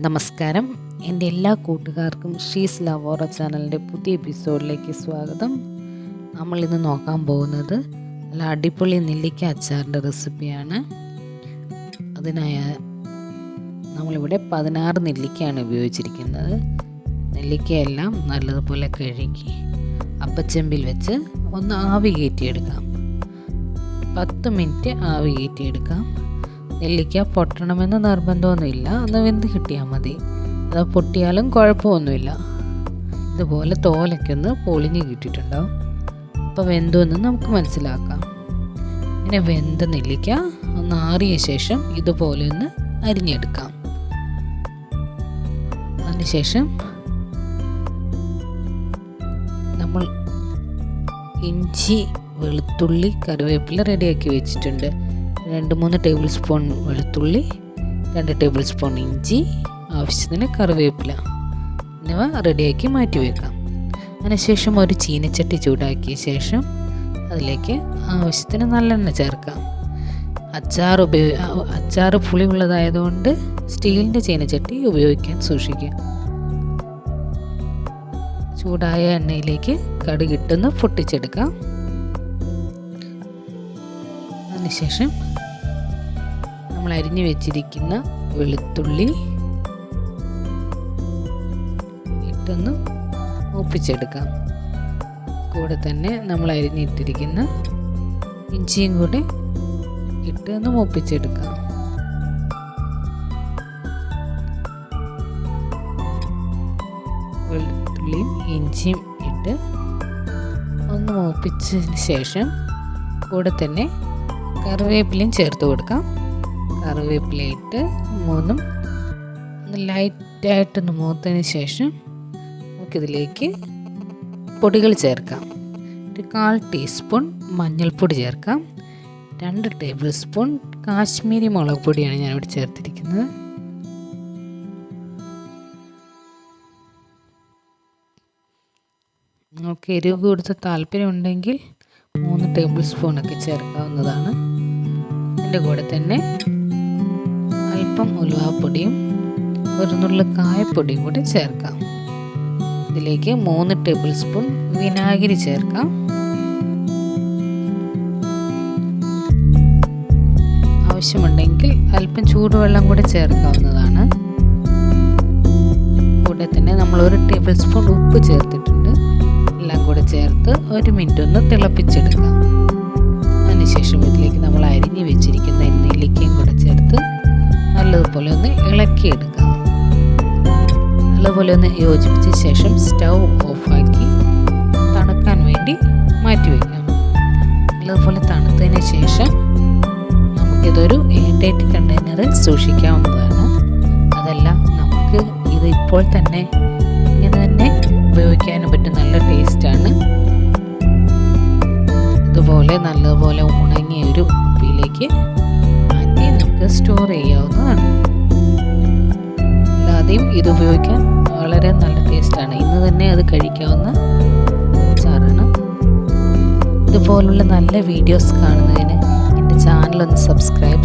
നമസ്കാരം. എന്റെ എല്ലാ കൂട്ടുകാർക്കും ഷീസ് ലവോറ ചാനലിന്റെ പുതിയ എപ്പിസോഡിലേക്ക് സ്വാഗതം. നമ്മൾ ഇന്ന് നോക്കാൻ പോകുന്നത് നല്ല അടിപൊളി നെല്ലിക്ക അച്ചാറിന്റെ റെസിപ്പിയാണ്. അതിനായ നമ്മളിവിടെ പതിനാറ് നെല്ലിക്കയാണ് ഉപയോഗിച്ചിരിക്കുന്നത്. നെല്ലിക്കയെല്ലാം നല്ലതുപോലെ കഴുകി അപ്പച്ചെമ്പിൽ വെച്ച് ഒന്ന് ആവി കയറ്റിയെടുക്കാം. പത്ത് മിനിറ്റ് ആവി കയറ്റിയെടുക്കാം. നെല്ലിക്ക പൊട്ടണമെന്ന് നിർബന്ധമൊന്നുമില്ല. ഒന്ന് വെന്ത് കിട്ടിയാൽ മതി. അത് പൊട്ടിയാലും കുഴപ്പമൊന്നുമില്ല. ഇതുപോലെ തോലൊക്കെ ഒന്ന് പൊളിഞ്ഞ് കിട്ടിയിട്ടുണ്ടാവും അപ്പോൾ വെന്തുവെന്ന് നമുക്ക് മനസ്സിലാക്കാം. ഇങ്ങനെ വെന്ത നെല്ലിക്ക ഒന്ന് ആറിയ ശേഷം ഇതുപോലെ ഒന്ന് അരിഞ്ഞെടുക്കാം. അതിനുശേഷം നമ്മൾ ഇഞ്ചി വെളുത്തുള്ളി കറിവേപ്പില റെഡിയാക്കി വെച്ചിട്ടുണ്ട്. രണ്ട് മൂന്ന് ടേബിൾ സ്പൂൺ വെളുത്തുള്ളി രണ്ട് ടേബിൾ സ്പൂൺ ഇഞ്ചി ആവശ്യത്തിന് കറിവേപ്പില എന്നിവ റെഡിയാക്കി മാറ്റി വെക്കാം. അതിനുശേഷം ഒരു ചീനച്ചട്ടി ചൂടാക്കിയ ശേഷം അതിലേക്ക് ആവശ്യത്തിന് നല്ലെണ്ണ ചേർക്കാം. അച്ചാർ ഉപയോഗ അച്ചാർ പുളിയുള്ളതായതുകൊണ്ട് സ്റ്റീലിന്റെ ചീനച്ചട്ടി ഉപയോഗിക്കാൻ സൂക്ഷിക്കുക ചൂടായ എണ്ണയിലേക്ക് കടുകിട്ടൊന്ന് പൊട്ടിച്ചെടുക്കാം. അതിനുശേഷം നമ്മൾ അരിഞ്ഞു വെച്ചിരിക്കുന്ന വെളുത്തുള്ളി ഇട്ടൊന്ന് മൂപ്പിച്ചെടുക്കാം. കൂടെ തന്നെ നമ്മൾ അരിഞ്ഞിട്ടിരിക്കുന്ന ഇഞ്ചിയും കൂടി ഇട്ട് ഒന്ന് മൂപ്പിച്ചെടുക്കാം. വെളുത്തുള്ളിയും ഇഞ്ചിയും ഇട്ട് ഒന്ന് മൂപ്പിച്ചതിന് ശേഷം കൂടെ തന്നെ കറിവേപ്പിലയും ചേർത്ത് കൊടുക്കാം. കറിവേപ്പില ഇട്ട് മൂന്നും ലൈറ്റായിട്ടൊന്ന് മൂത്തതിന് ശേഷം നമുക്കിതിലേക്ക് പൊടികൾ ചേർക്കാം. ഒരു കാൽ ടീസ്പൂൺ മഞ്ഞൾപ്പൊടി ചേർക്കാം. രണ്ട് ടേബിൾ സ്പൂൺ കാശ്മീരി മുളക് പൊടിയാണ് ഞാനിവിടെ ചേർത്തിരിക്കുന്നത്. നിങ്ങൾക്ക് എരിവ് കൂടുതൽ താല്പര്യമുണ്ടെങ്കിൽ മൂന്ന് ടേബിൾ സ്പൂണൊക്കെ ചേർക്കാവുന്നതാണ്. അതിന്റെ കൂടെ തന്നെ അല്പം ഉലുവാപ്പൊടിയും ഒരു നുള്ളു കായപ്പൊടിയും കൂടി ചേർക്കാം. ഇതിലേക്ക് മൂന്ന് ടേബിൾ സ്പൂൺ വിനാഗിരി ചേർക്കാം. ആവശ്യമുണ്ടെങ്കിൽ അല്പം ചൂടുവെള്ളം കൂടി ചേർക്കാവുന്നതാണ്. കൂടെ തന്നെ നമ്മൾ ഒരു ടേബിൾ സ്പൂൺ ഉപ്പ് ചേർത്തിട്ടുണ്ട്. ചേർത്ത് ഒരു മിനിറ്റ് ഒന്ന് തിളപ്പിച്ചെടുക്കാം. അതിനുശേഷം ഇതിലേക്ക് നമ്മൾ അരിഞ്ഞു വെച്ചിരിക്കുന്ന നെല്ലിക്കയും കൂടെ ചേർത്ത് നല്ലതുപോലെ ഒന്ന് ഇളക്കിയെടുക്കാം. നല്ലതുപോലെ ഒന്ന് യോജിപ്പിച്ച ശേഷം സ്റ്റൗ ഓഫാക്കി തണുക്കാൻ വേണ്ടി മാറ്റി വയ്ക്കാം നല്ലതുപോലെ തണുത്തതിന് ശേഷം നമുക്കിതൊരു എയർടൈറ്റ് കണ്ടെയ്നറിൽ സൂക്ഷിക്കാവുന്നതാണ്. അതല്ല നമുക്ക് ഇത് ഇപ്പോൾ തന്നെ തന്നെ മാറ്റി നമുക്ക് സ്റ്റോർ ചെയ്യാവുന്നതാണ്. അല്ലാതെയും ഇത് ഉപയോഗിക്കാൻ വളരെ നല്ല ടേസ്റ്റാണ് ഇന്ന് തന്നെ അത് കഴിക്കാവുന്ന അച്ചാറാണ് ഇതുപോലുള്ള നല്ല വീഡിയോസ് കാണുന്നതിന് എന്റെ ചാനലൊന്ന് സബ്സ്ക്രൈബ്